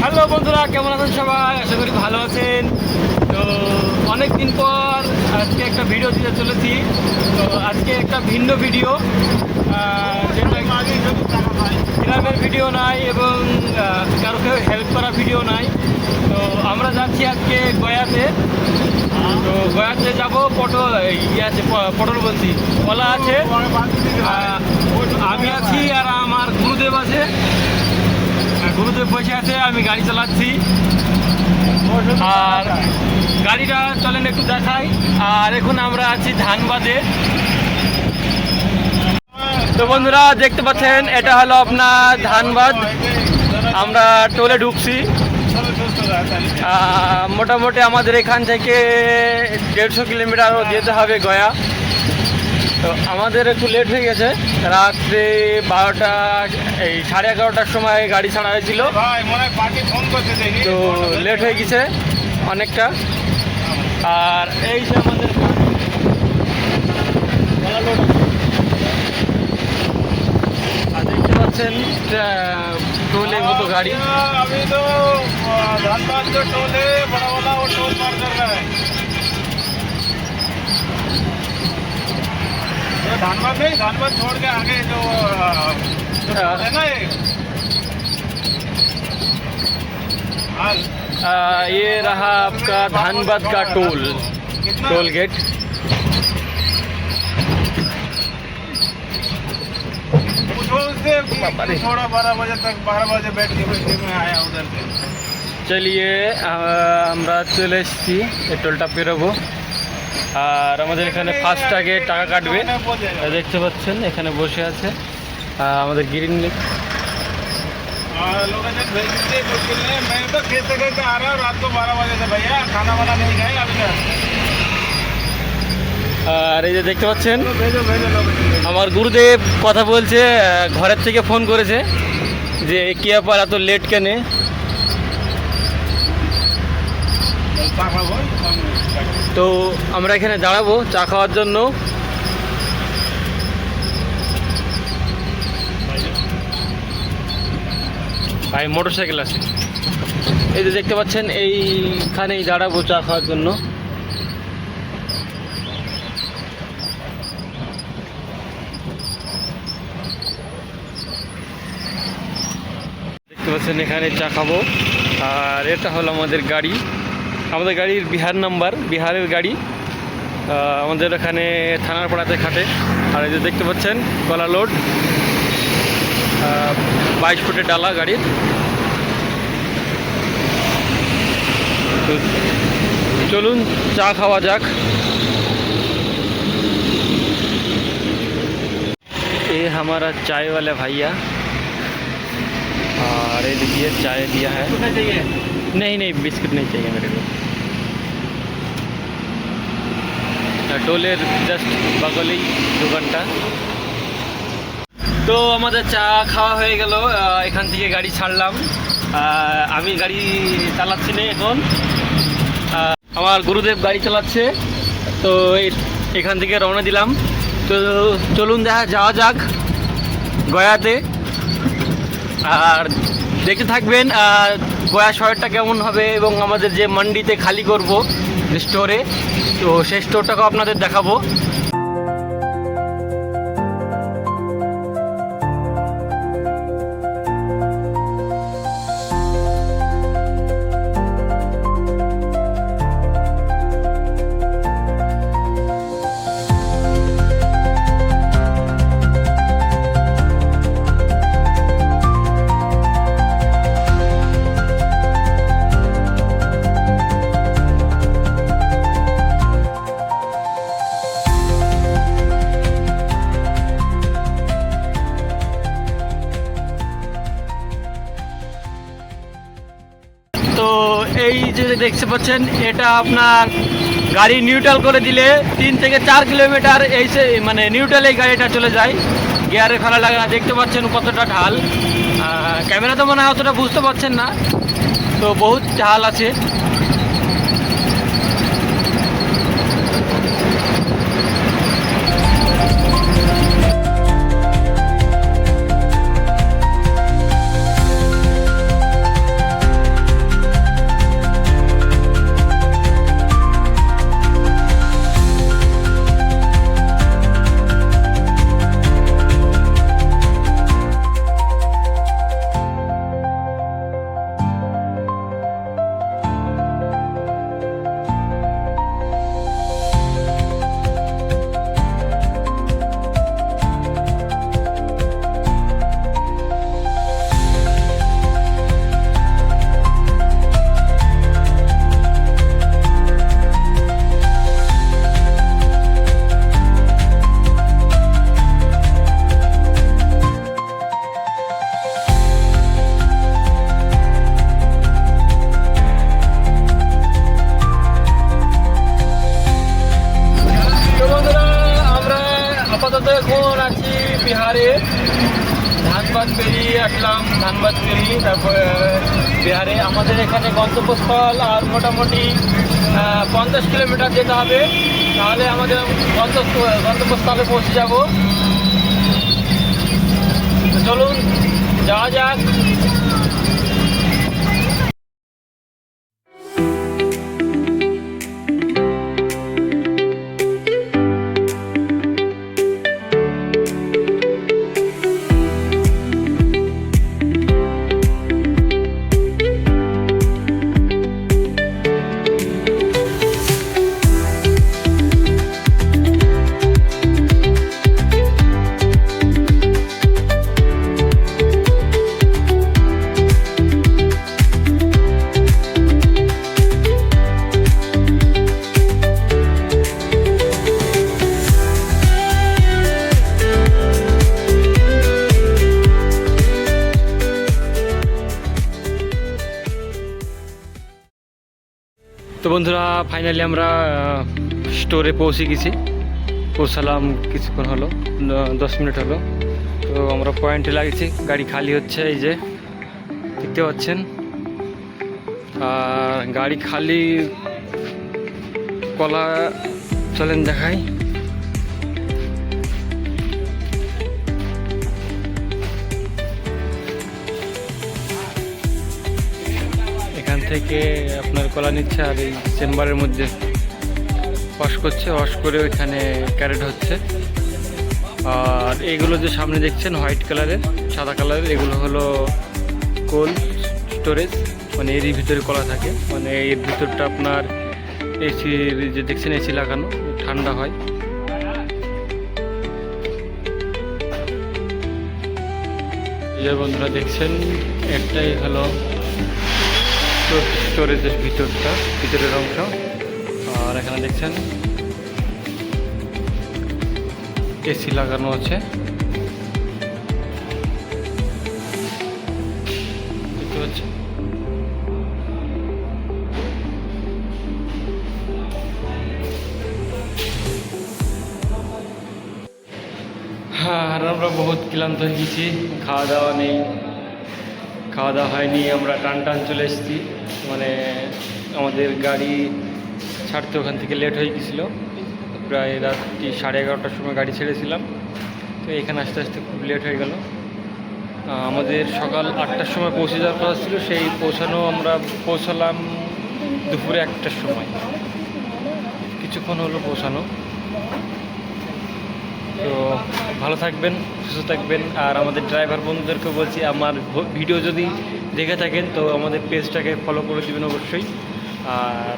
Hello বন্ধুরা, কেমন আছেন সবাই? আশা করি ভালো আছেন। তো অনেক দিন পর আজকে একটা ভিডিও দিতে চলেছি। তো আজকে একটা ভিন্ন ভিডিও গ্রামের ভিডিও নাই এবং কারও কেউ হেল্প করা ভিডিও নাই তো আমরা যাচ্ছি আজকে গয়াতে। তো গয়াতে যাব, পটল ইয়ে আছে পটল বলছি, কলা আছে। আমি আছি আর আমার গুরুদেব আছে। গুরুদেব বসে আছে, আমি গাড়ি চালাচ্ছি। আর গাড়িটা চলেন একটু দেখাই। আর এখন আমরা আছি ধানবাদে। তো বন্ধুরা, দেখতে পাচ্ছেন, এটা হলো আপনার ধানবাদ। আমরা টোলে ঢুকছি। মোটামুটি আমাদের এখান থেকে দেড়শো কিলোমিটারও যেতে হবে গয়া। তো আমাদের একটু লেট হয়ে গেছে। রাত্রে বারোটা, এই সাড়ে এগারোটার সময় গাড়ি ছাড়া হয়েছিল। তো লেট হয়ে গেছে অনেকটা। আর এই যে আমাদের দেখতে মতো গাড়ি। আমি তো টোলে বড় বড় টোল धनबाद नहीं धनबाद छोड़ के आगे जो अ, जो टोल है ना ये हाल आ, ये रहा आपका धानबाद का टोल कितना टोल गेट पूछो उससे कि बाबा रे। थोड़ा बारह बजे तक बारह बजे बैठ के बैठ में आया उधर से চলিয়ে আহ, আমরা চলে এসেছি এই টোলটা পেরোবো আর আমাদের এখানে ফার্স্ট আগে টাকা কাটবে। দেখতে পাচ্ছেন, এখানে বসে আছে আমাদের গ্রিন লিক আর এই যে দেখতে পাচ্ছেন, আমার গুরুদেব কথা বলছে ঘরের থেকে ফোন করেছে যে কি ব্যাপার এত লেট কেনে? তো আমরা এখানে দাঁড়াবো, চা খাওয়ার জন্য। ভাই মোটর সাইকেল আছে। এই যে দেখতে পাচ্ছেন, এইখানেই দাঁড়াবো চা খাওয়ার জন্য। দেখতে পাচ্ছেন, এখানে চা খাব। আর এটা হলো আমাদের গাড়ি। আমাদের গাড়ির বিহার নাম্বার বিহারের গাড়ি আহ, আমাদের এখানে থানার পাড়াতে খাটে আর এই যে দেখতে পাচ্ছেন কলা লোড বাইশ ফুটের ডালা গাড়ির তো চলুন চা খাওয়া যাক ये हमारा चाय वाला भैया और ये देखिए चाय दिया है नहीं नहीं बिस्किट नहीं चाहिए मेरे को টোলের জাস্ট বগলেই দোকানটা। তো আমাদের চা খাওয়া হয়ে গেল এখান থেকে গাড়ি ছাড়লাম। আমি গাড়ি চালাচ্ছি না এখন। আমার গুরুদেব গাড়ি চালাচ্ছে, তো এখান থেকে রওনা দিলাম। তো চলুন দেখা, যাওয়া যাক গয়াতে। আর দেখতে থাকবেন গয়া শহরটা কেমন হবে এবং আমাদের যে মান্ডিতে খালি করব স্টোরে তো সেই স্টোরটাকেও আপনাদের দেখাবো। যে দেখতে পাচ্ছেন, এটা আপনার গাড়ি নিউট্রাল করে দিলে তিন থেকে চার কিলোমিটার এই মানে নিউট্রালে গাড়িটা চলে যায়। গিয়ারে ফেলা লাগে না, দেখতে পাচ্ছেন কতটা ঢাল। ক্যামেরা তো মনে হয় অতটা বুঝতে পারছেন না। তো বহুত ঢাল আছে। আসলাম ধানবাদ দিল্লি তারপরে বিহারে। আমাদের এখানে গন্তব্যস্থল আর মোটামুটি পঞ্চাশ কিলোমিটার যেতে হবে। তাহলে আমাদের গন্তব্যস্থলে পৌঁছে যাব। চলুন, যাওয়া যাক। বন্ধুরা ফাইনালি আমরা স্টোরে পৌঁছে গেছি। পৌঁছালাম কিছুক্ষণ হলো দশ মিনিট হলো। তো আমরা পয়েন্টে লাগিয়েছি গাড়ি খালি হচ্ছে, এই যে দেখতে পাচ্ছেন। আর গাড়ি খালি কলা চলেন দেখাই। থেকে আপনার কলা নিচ্ছে আর এই চেম্বারের মধ্যে ওয়াশ করছে ওয়াশ করে ওইখানে ক্যারেট হচ্ছে। আর এগুলো যে সামনে দেখছেন, হোয়াইট কালারের, সাদা কালারের, এগুলো হলো কোল্ড স্টোরেজ মানে এরই ভিতরে কলা থাকে। মানে এর ভিতরটা আপনার এসির যে দেখছেন এসি লাগানো, ঠান্ডা হয়। বন্ধুরা দেখছেন, একটাই হলো স্টোরেজের ভিতরটা, ভিতরের অংশ। আর এখানে দেখছেন এসি লাগানো আছে। হ্যাঁ আর আমরা বহুত ক্লান্ত হয়ে গেছি খাওয়া দাওয়া নেই। খাওয়া দাওয়া হয়নি, আমরা টান টান চলে এসেছি। মানে আমাদের গাড়ি ছাড়তে ওখান থেকে লেট হয়ে গেছিল। প্রায় রাত্রি সাড়ে এগারোটার সময় গাড়ি ছেড়েছিলাম। তো এখানে আস্তে আস্তে খুব লেট হয়ে গেল। আমাদের সকাল আটটার সময় পৌঁছে যাওয়ার কথা ছিল, সেই পৌঁছানো আমরা পৌঁছালাম দুপুরে একটার সময়। কিছুক্ষণ হলো পৌঁছানো। তো ভালো থাকবেন, সুস্থ থাকবেন। আর আমাদের ড্রাইভার বন্ধুদেরকে বলছি, আমার ভিডিও যদি দেখে থাকেন, তো আমাদের পেজটাকে ফলো করে দেবেন অবশ্যই। আর